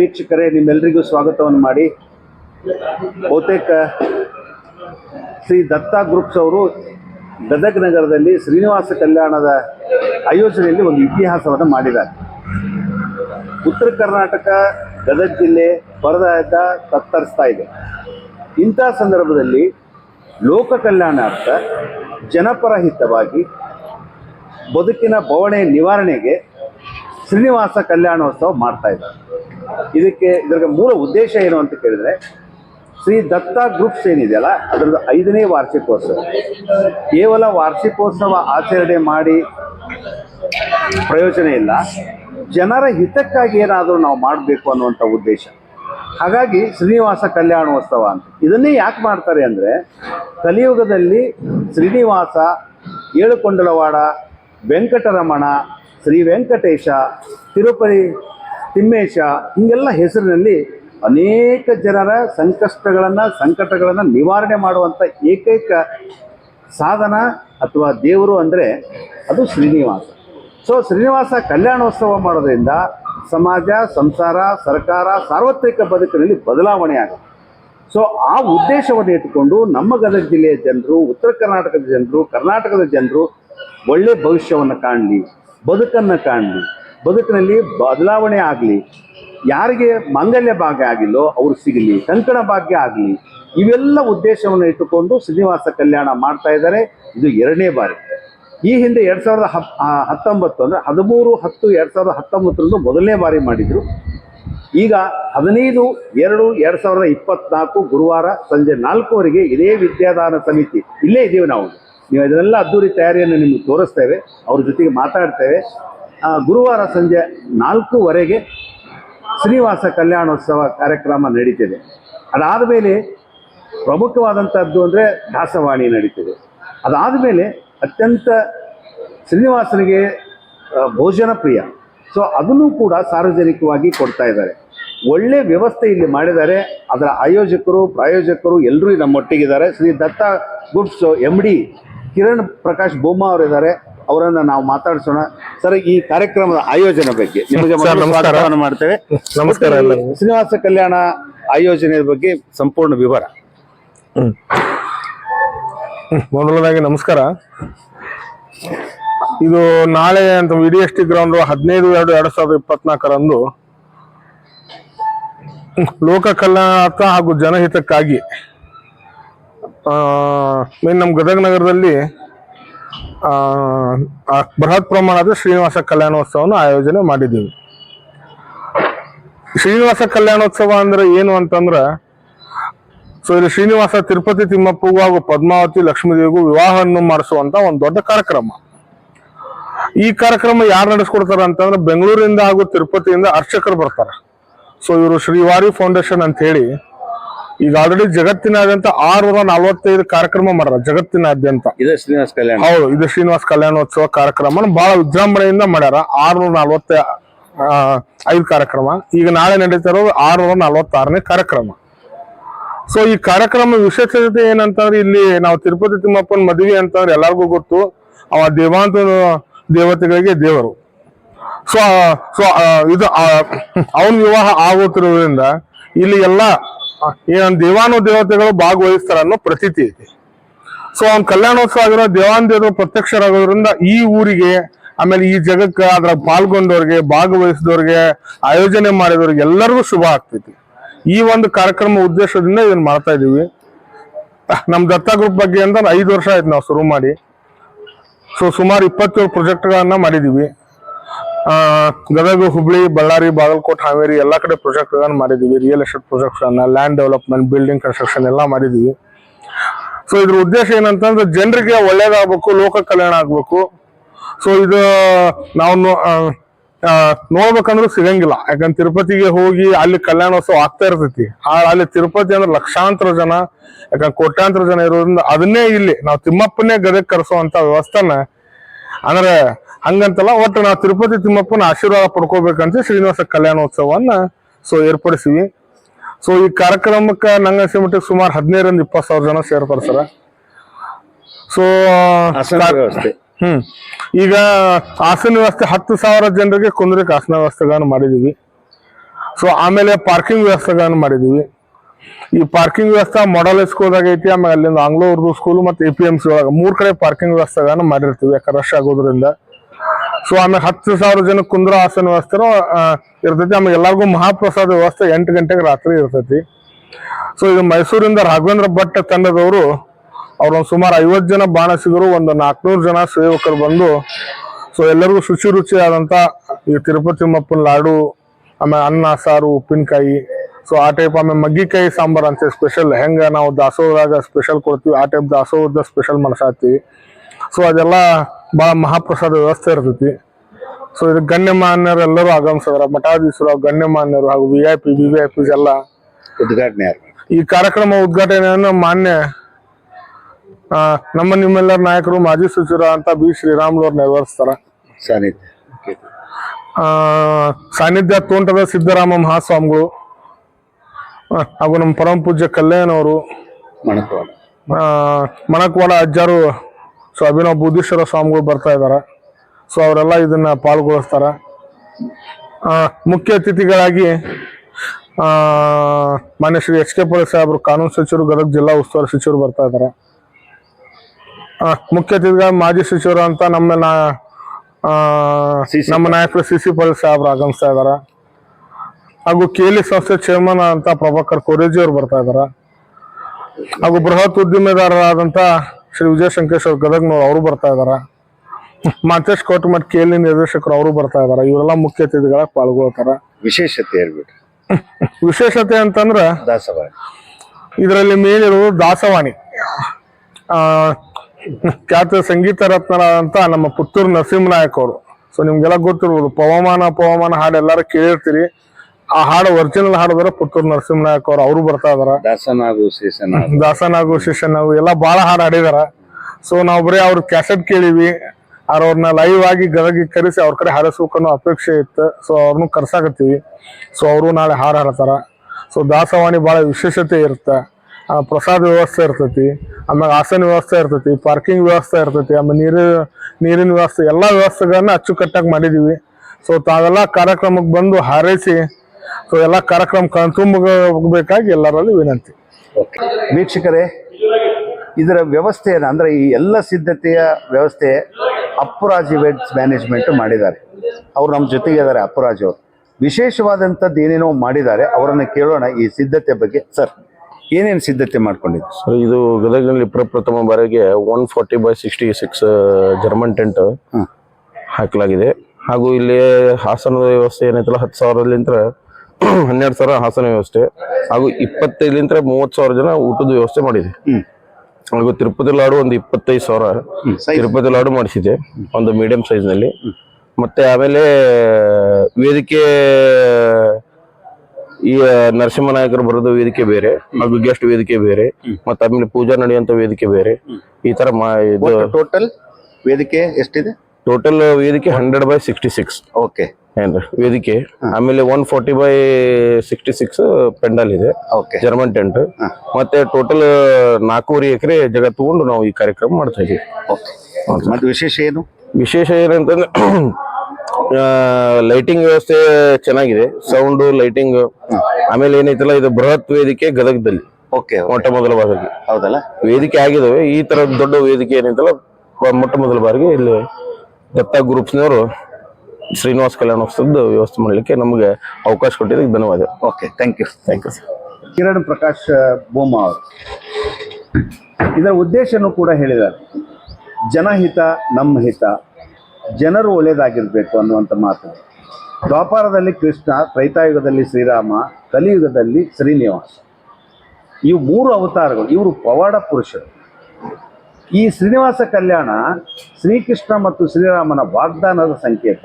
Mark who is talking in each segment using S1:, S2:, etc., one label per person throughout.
S1: ವೀಕ್ಷಕರೇ ನಿಮ್ಮೆಲ್ಲರಿಗೂ ಸ್ವಾಗತವನ್ನು ಮಾಡಿ. ಬಹುತೇಕ ಶ್ರೀ ದತ್ತಾ ಗ್ರೂಪ್ಸ್ ಅವರು ಗದಗ ನಗರದಲ್ಲಿ ಶ್ರೀನಿವಾಸ ಕಲ್ಯಾಣದ ಆಯೋಜನೆಯಲ್ಲಿ ಒಂದು ಇತಿಹಾಸವನ್ನು ಮಾಡಿದ್ದಾರೆ. ಉತ್ತರ ಕರ್ನಾಟಕ, ಗದಗ ಜಿಲ್ಲೆ ಪರದಾಯದ ತತ್ತರಿಸ್ತಾ ಇದೆ. ಇಂಥ ಸಂದರ್ಭದಲ್ಲಿ ಲೋಕ ಕಲ್ಯಾಣಾರ್ಥ ಜನಪರ ಹಿತವಾಗಿ ಬದುಕಿನ ಬವಣೆ ನಿವಾರಣೆಗೆ ಶ್ರೀನಿವಾಸ ಕಲ್ಯಾಣೋತ್ಸವ ಮಾಡ್ತಾ ಇದ್ದಾರೆ. ಇದಕ್ಕೆ ಇದರ ಮೂಲ ಉದ್ದೇಶ ಏನು ಅಂತ ಕೇಳಿದ್ರೆ ಶ್ರೀ ದತ್ತ ಗ್ರೂಪ್ಸ್ ಏನಿದೆಯಲ್ಲ, ಅದರದ್ದು ಐದನೇ ವಾರ್ಷಿಕೋತ್ಸವ. ಕೇವಲ ವಾರ್ಷಿಕೋತ್ಸವ ಆಚರಣೆ ಮಾಡಿ ಪ್ರಯೋಜನ ಇಲ್ಲ. ಜನರ ಹಿತಕ್ಕಾಗಿ ಏನಾದರೂ ನಾವು ಮಾಡಬೇಕು ಅನ್ನುವಂಥ ಉದ್ದೇಶ. ಹಾಗಾಗಿ ಶ್ರೀನಿವಾಸ ಕಲ್ಯಾಣೋತ್ಸವ ಅಂತ. ಇದನ್ನೇ ಯಾಕೆ ಮಾಡ್ತಾರೆ ಅಂದರೆ, ಕಲಿಯುಗದಲ್ಲಿ ಶ್ರೀನಿವಾಸ, ಏಳುಕೊಂಡಲವಾಡ, ವೆಂಕಟರಮಣ ಶ್ರೀ ವೆಂಕಟೇಶ ತಿರುಪತಿ ತಿಮ್ಮೇಶ, ಹಿಂಗೆಲ್ಲ ಹೆಸರಿನಲ್ಲಿ ಅನೇಕ ಜನರ ಸಂಕಷ್ಟಗಳನ್ನು, ಸಂಕಟಗಳನ್ನು ನಿವಾರಣೆ ಮಾಡುವಂಥ ಏಕೈಕ ಸಾಧನ ಅಥವಾ ದೇವರು ಅಂದರೆ ಅದು ಶ್ರೀನಿವಾಸ. ಸೊ ಶ್ರೀನಿವಾಸ ಕಲ್ಯಾಣೋತ್ಸವ ಮಾಡೋದ್ರಿಂದ ಸಮಾಜ, ಸಂಸಾರ, ಸರ್ಕಾರ ಸಾರ್ವತ್ರಿಕ ಬದುಕಿನಲ್ಲಿ ಬದಲಾವಣೆ ಆಗುತ್ತೆ. ಸೊ ಆ ಉದ್ದೇಶವನ್ನು ಇಟ್ಟುಕೊಂಡು ನಮ್ಮ ಗದಗ ಜಿಲ್ಲೆಯ ಜನರು, ಉತ್ತರ ಕರ್ನಾಟಕದ ಜನರು ಕರ್ನಾಟಕದ ಜನರು ಒಳ್ಳೆ ಭವಿಷ್ಯವನ್ನು ಕಾಣಲಿ, ಬದುಕನ್ನು ಕಾಣಲಿ. ಬದುಕಿನಲ್ಲಿ ಬದಲಾವಣೆ ಆಗಲಿ ಯಾರಿಗೆ ಮಾಂಗಲ್ಯ ಭಾಗ್ಯ ಆಗಿಲ್ಲೋ ಅವ್ರು ಸಿಗಲಿ ಕಂಕಣ ಭಾಗ್ಯ ಆಗಲಿ ಇವೆಲ್ಲ ಉದ್ದೇಶವನ್ನು ಇಟ್ಟುಕೊಂಡು ಶ್ರೀನಿವಾಸ ಕಲ್ಯಾಣ ಮಾಡ್ತಾ ಇದ್ದಾರೆ. ಇದು ಎರಡನೇ ಬಾರಿ. ಈ ಹಿಂದೆ ಎರಡು ಸಾವಿರದ ಆ, ಹತ್ತೊಂಬತ್ತು ಅಂದರೆ ಹದಿಮೂರು ಹತ್ತು ಎರಡು ಸಾವಿರದ ಹತ್ತೊಂಬತ್ತರಂದು ಮೊದಲನೇ ಬಾರಿ ಮಾಡಿದರು. ಈಗ ಹದಿನೈದು ಎರಡು ಎರಡು ಸಾವಿರದ ಇಪ್ಪತ್ನಾಲ್ಕು ಗುರುವಾರ ಸಂಜೆ ನಾಲ್ಕುವರೆಗೆ ಇದೇ ವಿದ್ಯಾದಾನ ಸಮಿತಿ. ಇಲ್ಲೇ ಇದ್ದೀವಿ ನಾವು. ನೀವು ಇದನ್ನೆಲ್ಲ ಅದ್ದೂರಿ ತಯಾರಿಯನ್ನು ನಿಮಗೆ ತೋರಿಸ್ತೇವೆ. ಅವ್ರ ಜೊತೆಗೆ ಮಾತಾಡ್ತೇವೆ. ಗುರುವಾರ ಸಂಜೆ ನಾಲ್ಕೂವರೆಗೆ ಶ್ರೀನಿವಾಸ ಕಲ್ಯಾಣೋತ್ಸವ ಕಾರ್ಯಕ್ರಮ ನಡೀತಿದೆ. ಅದಾದ ಮೇಲೆ ಪ್ರಮುಖವಾದಂಥದ್ದು ಅಂದರೆ ದಾಸವಾಣಿ ನಡೀತಿದೆ. ಅದಾದ ಮೇಲೆ ಅತ್ಯಂತ ಶ್ರೀನಿವಾಸನಿಗೆ ಭೋಜನ ಪ್ರಿಯ. ಸೊ ಅದನ್ನು ಕೂಡ ಸಾರ್ವಜನಿಕವಾಗಿ ಕೊಡ್ತಾ ಇದ್ದಾರೆ. ಒಳ್ಳೆ ವ್ಯವಸ್ಥೆ ಇಲ್ಲಿ ಮಾಡಿದ್ದಾರೆ. ಅದರ ಆಯೋಜಕರು, ಪ್ರಾಯೋಜಕರು ಎಲ್ಲರೂ ನಮ್ಮೊಟ್ಟಿಗಿದ್ದಾರೆ. Shri Datta goods M D Kiran Prakash Bomma ಅವರಿದ್ದಾರೆ ಅವರನ್ನ ನಾವು ಮಾತಾಡಿಸೋಣ ಸರ್ ಈ ಕಾರ್ಯಕ್ರಮದ ಆಯೋಜನೆ ಬಗ್ಗೆ ನಿಮಗೆ. ಸ್ವಾಗತವನ್ನು ಮಾಡ್ತೇವೆ
S2: ನಮಸ್ಕಾರ.
S1: ಶ್ರೀನಿವಾಸ ಕಲ್ಯಾಣ ಆಯೋಜನೆ ಬಗ್ಗೆ ಸಂಪೂರ್ಣ ವಿವರ.
S2: ಮೊದಲನೇದಾಗಿ ನಮಸ್ಕಾರ ಇದು ನಾಳೆ ಅಂತ V D S T ground ಹದಿನೈದು ಎರಡು ಎರಡ್ ಸಾವಿರದ ಇಪ್ಪತ್ನಾಲ್ಕರಂದು ಲೋಕ ಕಲ್ಯಾಣಾರ್ಥ ಹಾಗೂ ಜನಹಿತಕ್ಕಾಗಿ ಮೇನ್ ನಮ್ಮ ಗದಗ ನಗರದಲ್ಲಿ ಬೃಹತ್ ಪ್ರಮಾಣದ ಶ್ರೀನಿವಾಸ ಕಲ್ಯಾಣೋತ್ಸವವನ್ನು ಆಯೋಜನೆ ಮಾಡಿದ್ದೀವಿ. ಶ್ರೀನಿವಾಸ ಕಲ್ಯಾಣೋತ್ಸವ ಅಂದ್ರೆ ಏನು ಅಂತಂದ್ರೆ, ಸೊ ಇಲ್ಲಿ ಶ್ರೀನಿವಾಸ ತಿರುಪತಿ ತಿಮ್ಮಪ್ಪಗೂ ಹಾಗೂ ಪದ್ಮಾವತಿ ಲಕ್ಷ್ಮೀದೇವಿಗೂ ವಿವಾಹವನ್ನು ಮಾಡಿಸುವಂತ ಒಂದು ದೊಡ್ಡ ಕಾರ್ಯಕ್ರಮ. ಈ ಕಾರ್ಯಕ್ರಮ ಯಾರು ನಡೆಸ್ಕೊಡ್ತಾರೆ ಅಂತಂದ್ರೆ ಬೆಂಗಳೂರಿಂದ ಹಾಗೂ ತಿರುಪತಿಯಿಂದ ಅರ್ಚಕರು ಬರ್ತಾರೆ. ಸೊ ಇವರು ಶ್ರೀವಾರಿ ಫೌಂಡೇಶನ್ ಅಂತ ಹೇಳಿ ಈಗ ಆಲ್ರೆಡಿ ಜಗತ್ತಿನಾದ್ಯಂತ ಆರ್ನೂರ ನಲವತ್ತೈದು ಕಾರ್ಯಕ್ರಮ ಮಾಡ್ರ ಜಗತ್ತಿನಾದ್ಯಂತ.
S1: ಇದೆ ಶ್ರೀನಿವಾಸ ಕಲ್ಯಾಣ.
S2: ಹೌದು ಇದು ಶ್ರೀನಿವಾಸ ಕಲ್ಯಾಣೋತ್ಸವ ಕಾರ್ಯಕ್ರಮ ಬಹಳ ವಿಜೃಂಭಣೆಯಿಂದ ಮಾಡ್ಯಾರ ಆರ್ನೂರ ನಲವತ್ತ ಐದು ಕಾರ್ಯಕ್ರಮ. ಈಗ ನಾಳೆ ನಡೀತಾ ಇರೋದು ಆರ್ನೂರ ನಲವತ್ತಾರನೇ ಕಾರ್ಯಕ್ರಮ. ಸೊ ಈ ಕಾರ್ಯಕ್ರಮ ವಿಶೇಷತೆ ಏನಂತಂದ್ರೆ ಇಲ್ಲಿ ನಾವು ತಿರುಪತಿ ತಿಮ್ಮಪ್ಪನ ಮದುವೆ ಅಂತಂದ್ರೆ ಎಲ್ಲರಿಗೂ ಗೊತ್ತು ಅವ ದೇವಾಂತ ದೇವತೆಗಳಿಗೆ ದೇವರು. ಸೊ ಸೊ ಇದು ಅವನ ವಿವಾಹ ಆಗುತ್ತಿರುವುದರಿಂದ ಇಲ್ಲಿ ಎಲ್ಲ ಏನ್ ದೇವಾನು ದೇವತೆಗಳು ಭಾಗವಹಿಸ್ತಾರ ಅನ್ನೋ ಪ್ರತೀತಿ ಐತಿ. ಸೊ ಅವ್ನ ಕಲ್ಯಾಣೋತ್ಸವ ಆಗಿರೋ ದೇವಾನ್ ದೇವರು ಪ್ರತ್ಯಕ್ಷರಾಗೋದ್ರಿಂದ ಈ ಊರಿಗೆ, ಆಮೇಲೆ ಈ ಜಗಕ್ಕೆ ಅದ್ರ ಪಾಲ್ಗೊಂಡವ್ರಿಗೆ ಭಾಗವಹಿಸಿದವ್ರಿಗೆ ಆಯೋಜನೆ ಮಾಡಿದವ್ರಿಗೆ ಎಲ್ಲರಿಗೂ ಶುಭ ಆಗ್ತೈತಿ. ಈ ಒಂದು ಕಾರ್ಯಕ್ರಮ ಉದ್ದೇಶದಿಂದ ಇದನ್ನ ಮಾಡ್ತಾ ಇದೀವಿ. ನಮ್ ದತ್ತ ಗ್ರೂಪ್ ಬಗ್ಗೆ ಅಂದ್ರೆ ಐದು ವರ್ಷ ಆಯ್ತು ನಾವು ಶುರು ಮಾಡಿ. ಸೊ ಸುಮಾರು ಇಪ್ಪತ್ತೇಳು ಪ್ರಾಜೆಕ್ಟ್ಗಳನ್ನ ಮಾಡಿದೀವಿ. ಗದಗ, ಹುಬ್ಳಿ, ಬಳ್ಳಾರಿ, ಬಾಗಲಕೋಟೆ, ಹಾವೇರಿ ಎಲ್ಲಾ ಕಡೆ ಪ್ರಾಜೆಕ್ಟ್ಗಳನ್ನ ಮಾಡಿದೀವಿ. Real estate projection land development building construction ಎಲ್ಲಾ ಮಾಡಿದೀವಿ. ಸೊ ಇದ್ರ ಉದ್ದೇಶ ಏನಂತಂದ್ರೆ ಜನರಿಗೆ ಒಳ್ಳೇದಾಗಬೇಕು, ಲೋಕ ಕಲ್ಯಾಣ ಆಗ್ಬೇಕು. ಸೊ ಇದು ನಾವು ನೋಡ್ಬೇಕಂದ್ರೂ ಸಿಗಂಗಿಲ್ಲ. ಯಾಕಂದ್ರೆ ತಿರುಪತಿಗೆ ಹೋಗಿ ಅಲ್ಲಿ ಕಲ್ಯಾಣೋತ್ಸವ ಆಗ್ತಾ ಇರ್ತೈತಿ. ಅಲ್ಲಿ ತಿರುಪತಿ ಅಂದ್ರೆ ಲಕ್ಷಾಂತರ ಜನ, ಯಾಕಂದ್ರೆ ಕೋಟ್ಯಾಂತರ ಜನ ಇರೋದ್ರಿಂದ ಅದನ್ನೇ ಇಲ್ಲಿ ನಾವು ತಿಮ್ಮಪ್ಪನೇ ಗದಗ್ ಕರೆಸುವಂತ ವ್ಯವಸ್ಥೆನ ಅಂದ್ರೆ ಹಂಗಂತಲ್ಲ ಒಟ್ಟು ನಾವು ತಿರುಪತಿ ತಿಮ್ಮಪ್ಪನ ಆಶೀರ್ವಾದ ಪಡ್ಕೋಬೇಕಂತ ಶ್ರೀನಿವಾಸ ಕಲ್ಯಾಣೋತ್ಸವವನ್ನ ಸೊ ಏರ್ಪಡಿಸಿವಿ. ಸೊ ಈ ಕಾರ್ಯಕ್ರಮಕ್ಕೆ ನಂಗೆ ಮಟ್ಟಿಗೆ ಸುಮಾರು ಹದಿನೈದರಿಂದ ಇಪ್ಪತ್ತು ಸಾವಿರ ಜನ ಸೇರ್ತಾರೆ ಸರ್. ಸೊ ಹ್ಮ್. ಈಗ ಆಸನ ವ್ಯವಸ್ಥೆ ಹತ್ತು ಸಾವಿರ ಜನರಿಗೆ ಕುಂದ್ರಕ್ಕೆ ಆಸನ ವ್ಯವಸ್ಥೆಗಳನ್ನು ಮಾಡಿದೀವಿ. ಸೊ ಆಮೇಲೆ ಪಾರ್ಕಿಂಗ್ ವ್ಯವಸ್ಥೆಗಳನ್ನು ಮಾಡಿದೀವಿ. ಈ ಪಾರ್ಕಿಂಗ್ ವ್ಯವಸ್ಥೆ ಮಾಡಲ್ ಸ್ಕೂಲ್ದಾಗ ಐತಿ ಆಮೇಲೆ ಅಲ್ಲಿಂದ ಆಂಗ್ಲೋ ಉರ್ದು ಸ್ಕೂಲ್ ಮತ್ತೆ ಎ ಪಿ ಎಂ ಸಿ ಒಳಗ ಮೂರ್ ಕಡೆ ಪಾರ್ಕಿಂಗ್ ವ್ಯವಸ್ಥೆಗಳನ್ನ ಮಾಡಿರ್ತೀವಿ, ಯಾಕೆ ರಶ್ ಆಗೋದ್ರಿಂದ. ಸೊ ಆಮೇಲೆ ಹತ್ತು ಸಾವಿರ ಜನ ಕುಂದ್ರ ಆಸನ ವ್ಯವಸ್ಥೆನೂ ಇರ್ತೈತಿ. ಆಮೇಲೆ ಎಲ್ಲರಿಗೂ ಮಹಾಪ್ರಸಾದ ವ್ಯವಸ್ಥೆ ಎಂಟು ಗಂಟೆಗೆ ರಾತ್ರಿ ಇರ್ತೈತಿ. ಸೊ ಇದು ಮೈಸೂರಿಂದ ರಾಘವೇಂದ್ರ ಭಟ್ ತಂಡದವರು, ಅವ್ರೊಂದು ಸುಮಾರು ಐವತ್ತು ಜನ ಬಾಣಸಿಗರು, ಒಂದು ನಾಲ್ಕುನೂರು ಜನ ಸೇವಕರು ಬಂದು ಸೊ ಎಲ್ಲರಿಗೂ ಶುಚಿ ರುಚಿಯಾದಂಥ ಈ ತಿರುಪತಿ ಮಪ್ಪನ ಲಾಡು ಆಮೇಲೆ ಅನ್ನ, ಸಾರು, ಉಪ್ಪಿನಕಾಯಿ ಸೊ ಆ ಟೈಪ್ ಆಮೇಲೆ ಮಗ್ಗಿಕಾಯಿ ಸಾಂಬಾರ್ ಅಂತ ಸ್ಪೆಷಲ್ ಹೆಂಗೆ ನಾವು ದಾಸೋಹದಾಗ ಸ್ಪೆಷಲ್ ಕೊಡ್ತೀವಿ ಆ ಟೈಪ್ ದಾಸೋಹದ ಸ್ಪೆಷಲ್ ಮಾಡ್ಸಾತೀವಿ ಸೊ ಅದೆಲ್ಲ ಭಾಳ ಮಹಾಪ್ರಸಾದ ವ್ಯವಸ್ಥೆ ಇರ್ತೈತಿ. ಸೊ ಇದು ಗಣ್ಯಮಾನ್ಯರು ಎಲ್ಲರೂ ಆಗಮಿಸಿದ್ರ. ಮಠಾಧೀಶರು ಗಣ್ಯಮಾನ್ಯರು ಹಾಗೂ V I P V V I P ಎಲ್ಲ.
S1: ಉದ್ಘಾಟನೆ
S2: ಈ ಕಾರ್ಯಕ್ರಮ ಉದ್ಘಾಟನೆಯನ್ನು ಮಾನ್ಯ ನಮ್ಮ ನಿಮ್ಮೆಲ್ಲರ ನಾಯಕರು ಮಾಜಿ ಸಚಿವರು ಅಂತ ಬಿ. ಶ್ರೀರಾಮುಲು ಅವ್ರು ನೆರವೇರಿಸ್ತಾರ. ಆ, ಸಾನ್ನಿಧ್ಯ ತೋಂಟದ ಸಿದ್ದರಾಮ ಮಹಾಸ್ವಾಮಿಗಳು. ಹಾಗೂ ನಮ್ಮ ಪರಮ ಪೂಜ್ಯ ಕಲ್ಯಾಣ್ ಅವರು
S1: ಮಣಕವಾಡ.
S2: ಅಜ್ಜಾರು ಸೊ ಅಭಿನವ್ ಬುದ್ಧೇಶ್ವರ ಸ್ವಾಮಿಗಳು ಬರ್ತಾ ಇದ್ದಾರೆ ಸೊ ಅವರೆಲ್ಲ ಇದನ್ನ ಪಾಲ್ಗೊಳಿಸ್ತಾರೆ. ಮುಖ್ಯ ಅತಿಥಿಗಳಾಗಿ ಮಾನ್ಯ ಶ್ರೀ ಎಚ್ ಕೆ ಪೊಲೀಸ್ ಸಾಹೇಬರು ಕಾನೂನು ಸಚಿವರು ಗದಗ ಜಿಲ್ಲಾ ಉಸ್ತುವಾರಿ ಸಚಿವರು ಬರ್ತಾ ಇದ್ದಾರೆ ಮುಖ್ಯ ಅತಿಥಿಗಳ ಮಾಜಿ ಸಚಿವರು ಅಂತ ನಮ್ಮ ನಮ್ಮ ನಾಯಕರು ಸಿ ಸಿ ಪೊಲೀಸ್ ಸಾಹೇಬರು ಆಗಮಿಸ್ತಾ ಇದ್ದಾರೆ ಹಾಗೂ ಕೇಲಿ ಸಂಸ್ಥೆ ಚೇರ್ಮನ್ ಅಂತ ಪ್ರಭಾಕರ್ ಕೋರೇಜಿ ಅವರು ಬರ್ತಾ ಇದ್ದಾರೆ ಹಾಗೂ ಬೃಹತ್ ಉದ್ದಿಮೆದಾರರಾದಂತ ಶ್ರೀ ವಿಜಯ ಶಂಕೇಶ್ವರ್ ಗದಗ್ನವ್ರು ಅವರು ಬರ್ತಾ ಇದಾರ. ಮಾತೇಶ್ ಕೋಟಮಠ್ ಕೇಲಿ ನಿರ್ದೇಶಕರು ಅವರು ಬರ್ತಾ ಇದಾರ. ಇವರೆಲ್ಲ ಮುಖ್ಯ ಅತಿಥಿಗಳ ಪಾಲ್ಗೊಳ್ತಾರ.
S1: ವಿಶೇಷತೆ ಹೇಳ್ಬಿಟ್ಟು
S2: ವಿಶೇಷತೆ ಅಂತಂದ್ರ
S1: ದಾಸವಾಣಿ.
S2: ಇದರಲ್ಲಿ ಮೇನ್ ಇರೋದು ದಾಸವಾಣಿ. ಆ ಖ್ಯಾತ ಸಂಗೀತ ರತ್ನರಾದಂತ ನಮ್ಮ ಪುತ್ತೂರು ನರಸಿಂಹನಾಯಕ್ ಅವರು. ಸೊ ನಿಮ್ಗೆಲ್ಲ ಗೊತ್ತಿರ್ಬೋದು ಪವಮಾನ ಪವಮಾನ ಹಾಡು ಎಲ್ಲರೂ ಕೇಳಿರ್ತೀರಿ. ಆ ಹಾಡು ಒರಿಜಿನಲ್ ಹಾಡಿದ್ರೆ ಪುತ್ತೂರು ನರಸಿಂಹನಾಯಕ್ ಅವರು ಅವರು ಬರ್ತಾ ಇದಾರ.
S1: ದಾಸನಾಗು ಶೇಷನಾಗು.
S2: ದಾಸನಾಗು ಶಿಷ್ಯನಾಗು ಎಲ್ಲ ಬಹಳ ಹಾಡು ಹಾಡಿದಾರ. ಸೊ ನಾವು ಬರೀ ಅವ್ರ ಕ್ಯಾಸೆಟ್ ಕೇಳಿವಿ. ಅವ್ರ ಅವ್ರನ್ನ ಲೈವ್ ಆಗಿ ಗದಗಿ ಕರೆಸಿ ಅವ್ರ ಕಡೆ ಹಾರಿಸ್ಬೇಕು ಅನ್ನೋ ಅಪೇಕ್ಷೆ ಇತ್ತು. ಸೊ ಅವ್ರನ್ನೂ ಕರ್ಸಾಕತ್ತೀವಿ. ಸೊ ಅವರು ನಾಳೆ ಹಾಡು ಹಾಡ್ತಾರ. ಸೊ ದಾಸವಾಣಿ ಬಹಳ ವಿಶೇಷತೆ ಇರುತ್ತೆ. ಪ್ರಸಾದ ವ್ಯವಸ್ಥೆ ಇರ್ತೈತಿ. ಆಮೇಲೆ ಆಸನ ವ್ಯವಸ್ಥೆ ಇರ್ತೈತಿ. ಪಾರ್ಕಿಂಗ್ ವ್ಯವಸ್ಥೆ ಇರ್ತೈತಿ. ಆಮೇಲೆ ನೀರು ನೀರಿನ ವ್ಯವಸ್ಥೆ ಎಲ್ಲ ವ್ಯವಸ್ಥೆಗಳನ್ನ ಅಚ್ಚುಕಟ್ಟಾಗಿ ಮಾಡಿದ್ದೀವಿ ಸೊ ತಾವೆಲ್ಲ ಕಾರ್ಯಕ್ರಮಕ್ಕೆ ಬಂದು ಹಾರೈಸಿ ಸೊ ಎಲ್ಲ ಕಾರ್ಯಕ್ರಮ ಕಣ್ತುಂಬಬೇಕಾಗಿ ಎಲ್ಲರಲ್ಲಿ ವಿನಂತಿ.
S1: ವೀಕ್ಷಕರೇ ಇದರ ವ್ಯವಸ್ಥೆ ಅಂದ್ರೆ ಈ ಎಲ್ಲ ಸಿದ್ಧತೆಯ ವ್ಯವಸ್ಥೆ ಅಪ್ಪುರಾಜ್ ಇವೆಂಟ್ಸ್ ಮ್ಯಾನೇಜ್ಮೆಂಟ್ ಮಾಡಿದ್ದಾರೆ. ಅವ್ರು ನಮ್ಮ ಜೊತೆಗೆ ಇದ್ದಾರೆ ಅಪ್ಪುರಾಜ್ ಅವರು. ವಿಶೇಷವಾದಂಥದ್ದು ಏನೇನೋ ಮಾಡಿದ್ದಾರೆ ಅವರನ್ನು ಕೇಳೋಣ ಈ ಸಿದ್ಧತೆ ಬಗ್ಗೆ. ಸರ್ ಏನೇನು ಸಿದ್ಧತೆ ಮಾಡ್ಕೊಂಡಿದ್ದು
S3: ಸರ್ ಇದು ಗದಗನಲ್ಲಿ ಪ್ರಪ್ರಥಮ ಬಾರಿಗೆ one forty by sixty six German tent ಹಾಕಲಾಗಿದೆ. ಹಾಗೂ ಇಲ್ಲಿ ಹಾಸನದ ವ್ಯವಸ್ಥೆ ಏನೈತಲ್ಲ ಹತ್ತು ಸಾವಿರಲಿಂತ್ರ ಹನ್ನೆರಡು ಸಾವಿರ ಹಾಸನ ವ್ಯವಸ್ಥೆ ಹಾಗೂ ಇಪ್ಪತ್ತೈದಿಂದ ಮೂವತ್ತು ಸಾವಿರ ಜನ ಊಟದ ವ್ಯವಸ್ಥೆ ಮಾಡಿದೆ ಹಾಗೂ ತಿರುಪತಿ ಲಾಡು ಒಂದು ಇಪ್ಪತ್ತೈದು ಸಾವಿರ ತಿರುಪತಿ ಲಾಡು ಮಾಡಿಸಿದೆ ಒಂದು ಮೀಡಿಯಂ ಸೈಜ್ನಲ್ಲಿ. ಮತ್ತೆ ಆಮೇಲೆ ವೇದಿಕೆ ಈ ನರಸಿಂಹನಾಯಕರು ಬರೋದು ವೇದಿಕೆ ಬೇರೆ ಹಾಗೂ ಗೆಸ್ಟ್ ವೇದಿಕೆ ಬೇರೆ ಮತ್ತೆ ಆಮೇಲೆ ಪೂಜಾ ನಡೆಯುವಂತ ವೇದಿಕೆ ಬೇರೆ. ಈ ತರ
S1: ಟೋಟಲ್ ವೇದಿಕೆ ಎಷ್ಟಿದೆ?
S3: ಟೋಟಲ್ ವೇದಿಕೆ hundred by sixty six
S1: okay
S3: ಏನ್ರಿ ವೇದಿಕೆ. ಆಮೇಲೆ one forty by sixty six pandal ಇದೆ
S1: ಓಕೆ
S3: ಜರ್ಮನ್ ಟೆಂಟ್ ಮತ್ತೆ ಟೋಟಲ್ ನಾಲ್ಕೂವರೆ ಎಕರೆ ಜಾಗ ತಗೊಂಡು ನಾವು ಈ ಕಾರ್ಯಕ್ರಮ ಮಾಡ್ತಾ ಇದೀವಿ.
S1: ಓಕೆ ಮತ್ತೆ ವಿಶೇಷ ಏನು?
S3: ವಿಶೇಷ ಏನಂತಂದ್ರೆ ಲೈಟಿಂಗ್ ವ್ಯವಸ್ಥೆ ಚೆನ್ನಾಗಿದೆ. ಸೌಂಡ್ ಲೈಟಿಂಗ್ ಆಮೇಲೆ ಏನೈತಲ್ಲ ಇದು ಬೃಹತ್ ವೇದಿಕೆ ಗದಗದಲ್ಲಿ.
S1: ಓಕೆ
S3: ಮೊಟ್ಟ ಮೊದಲ ಬಾರಿಗೆ.
S1: ಹೌದಲ್ಲ?
S3: ವೇದಿಕೆ ಆಗಿದಾವೆ. ಈ ತರ ದೊಡ್ಡ ವೇದಿಕೆ ಏನೈತಲ್ಲ ಮೊಟ್ಟ ಮೊದಲ ಬಾರಿಗೆ ಇಲ್ಲಿ ದತ್ತ ಗ್ರೂಪ್ಸ್ನವರು ಶ್ರೀನಿವಾಸ್ ಕಲ್ಯಾಣೋತ್ಸವದ ವ್ಯವಸ್ಥೆ ಮಾಡಲಿಕ್ಕೆ ನಮಗೆ ಅವಕಾಶ ಕೊಟ್ಟಿದ್ದಕ್ಕೆ ಧನ್ಯವಾದ.
S1: Okay thank you
S3: thank you sir
S1: Kiran Prakash ಬೋಮ ಅವರು. ಇದರ ಉದ್ದೇಶನೂ ಕೂಡ ಹೇಳಿದ್ದಾರೆ. ಜನಹಿತ ನಮ್ಮ ಹಿತ. ಜನರು ಒಳ್ಳೆಯದಾಗಿರಬೇಕು ಅನ್ನುವಂಥ ಮಾತು. ದ್ವಾಪಾರದಲ್ಲಿ ಕೃಷ್ಣ ತ್ರೈತಾಯುಗದಲ್ಲಿ ಶ್ರೀರಾಮ ಕಲಿಯುಗದಲ್ಲಿ ಶ್ರೀನಿವಾಸ. ಇವು ಮೂರು ಅವತಾರಗಳು ಇವರು ಪವಾಡ ಪುರುಷರು. ಈ ಶ್ರೀನಿವಾಸ ಕಲ್ಯಾಣ ಶ್ರೀಕೃಷ್ಣ ಮತ್ತು ಶ್ರೀರಾಮನ ವಾಗ್ದಾನದ ಸಂಕೇತ.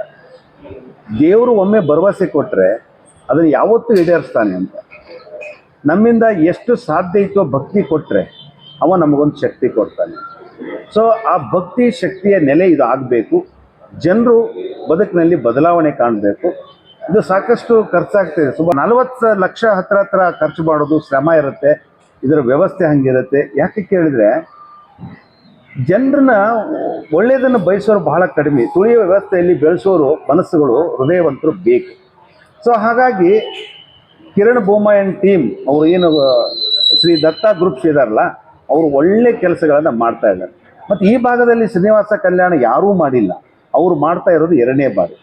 S1: ದೇವರು ಒಮ್ಮೆ ಭರವಸೆ ಕೊಟ್ಟರೆ ಅದನ್ನು ಯಾವತ್ತೂ ಈಡೇರಿಸ್ತಾನೆ ಅಂತ. ನಮ್ಮಿಂದ ಎಷ್ಟು ಸಾಧ್ಯ ಇತ್ತೋ ಭಕ್ತಿ ಕೊಟ್ಟರೆ ಅವ ನಮಗೊಂದು ಶಕ್ತಿ ಕೊಡ್ತಾನೆ. ಸೊ ಆ ಭಕ್ತಿ ಶಕ್ತಿಯ ನೆಲೆ ಇದು ಆಗಬೇಕು ಜನರು ಬದುಕಿನಲ್ಲಿ ಬದಲಾವಣೆ ಕಾಣಬೇಕು. ಇದು ಸಾಕಷ್ಟು ಖರ್ಚಾಗ್ತಿದೆ. ಸುಮಾರು ನಲವತ್ತು ಲಕ್ಷ ಹತ್ರ ಹತ್ರ ಖರ್ಚು ಮಾಡೋದು ಶ್ರಮ ಇರುತ್ತೆ. ಇದರ ವ್ಯವಸ್ಥೆ ಹಂಗಿರುತ್ತೆ. ಯಾಕೆ ಕೇಳಿದ್ರೆ ಜನರನ್ನ ಒಳ್ಳೆಯದನ್ನು ಬಯಸೋರು ಬಹಳ ಕಡಿಮೆ. ತುಳಿಯುವ ವ್ಯವಸ್ಥೆಯಲ್ಲಿ ಬೆಳೆಸೋರು, ಮನಸ್ಸುಗಳು ಹೃದಯವಂತರು ಬೇಕು. ಸೊ ಹಾಗಾಗಿ ಕಿರಣ್ ಬೋಮಯನ್ ಟೀಮ್ ಅವರು ಏನು ಶ್ರೀ ದತ್ತಾ ಗ್ರೂಪ್ಸ್ ಇದಾರಲ್ಲ, ಅವರು ಒಳ್ಳೆ ಕೆಲಸಗಳನ್ನು ಮಾಡ್ತಾ ಇದ್ದಾರೆ. ಮತ್ತು ಈ ಭಾಗದಲ್ಲಿ ಶ್ರೀನಿವಾಸ ಕಲ್ಯಾಣ ಯಾರೂ ಮಾಡಿಲ್ಲ. ಅವರು ಮಾಡ್ತಾ ಇರೋದು ಎರಡನೇ ಬಾರಿ.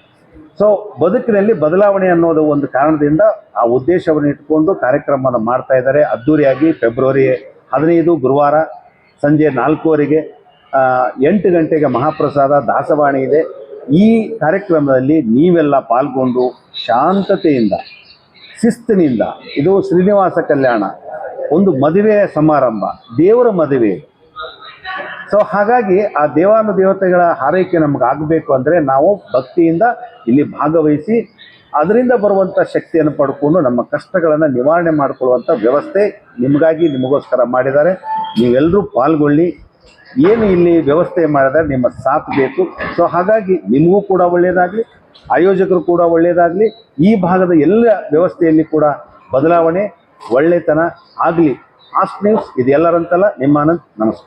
S1: ಸೊ ಬದುಕಿನಲ್ಲಿ ಬದಲಾವಣೆ ಅನ್ನೋದು ಒಂದು ಕಾರಣದಿಂದ ಆ ಉದ್ದೇಶವನ್ನು ಇಟ್ಕೊಂಡು ಕಾರ್ಯಕ್ರಮವನ್ನು ಮಾಡ್ತಾ ಇದ್ದಾರೆ. ಅದ್ದೂರಿಯಾಗಿ ಫೆಬ್ರವರಿ ಹದಿನೈದು, ಗುರುವಾರ ಸಂಜೆ ನಾಲ್ಕೂವರೆಗೆ ಎಂಟು ಗಂಟೆಗೆ ಮಹಾಪ್ರಸಾದ ದಾಸವಾಣಿ ಇದೆ. ಈ ಕಾರ್ಯಕ್ರಮದಲ್ಲಿ ನೀವೆಲ್ಲ ಪಾಲ್ಗೊಂಡು ಶಾಂತತೆಯಿಂದ, ಶಿಸ್ತಿನಿಂದ, ಇದು ಶ್ರೀನಿವಾಸ ಕಲ್ಯಾಣ, ಒಂದು ಮದುವೆಯ ಸಮಾರಂಭ, ದೇವರ ಮದುವೆ. ಸೊ ಹಾಗಾಗಿ ಆ ದೇವಾನು ದೇವತೆಗಳ ಹಾರೈಕೆ ನಮ್ಗೆ ಆಗಬೇಕು ಅಂದರೆ ನಾವು ಭಕ್ತಿಯಿಂದ ಇಲ್ಲಿ ಭಾಗವಹಿಸಿ, ಅದರಿಂದ ಬರುವಂಥ ಶಕ್ತಿಯನ್ನು ಪಡ್ಕೊಂಡು ನಮ್ಮ ಕಷ್ಟಗಳನ್ನು ನಿವಾರಣೆ ಮಾಡಿಕೊಳ್ಳುವಂಥ ವ್ಯವಸ್ಥೆ ನಿಮಗಾಗಿ ನಿಮಗೋಸ್ಕರ ಮಾಡಿದ್ದಾರೆ. ನೀವೆಲ್ಲರೂ ಪಾಲ್ಗೊಳ್ಳಿ. ಏನು ಇಲ್ಲಿ ವ್ಯವಸ್ಥೆ ಮಾಡಿದ್ರೆ ನಿಮ್ಮ ಸಾಥ್ ಬೇಕು. ಸೊ ಹಾಗಾಗಿ ನಿಮಗೂ ಕೂಡ ಒಳ್ಳೆಯದಾಗಲಿ ಆಯೋಜಕರು ಕೂಡ ಒಳ್ಳೆಯದಾಗಲಿ ಈ ಭಾಗದ ಎಲ್ಲ ವ್ಯವಸ್ಥೆಯಲ್ಲಿ ಕೂಡ ಬದಲಾವಣೆ ಒಳ್ಳೆತನ ಆಗಲಿ. ಆಸ್ಟ್ ನ್ಯೂಸ್ ಇದೆಲ್ಲರಂತಲ್ಲ ನಿಮ್ಮ ಆನಂದ್, ನಮಸ್ಕಾರ.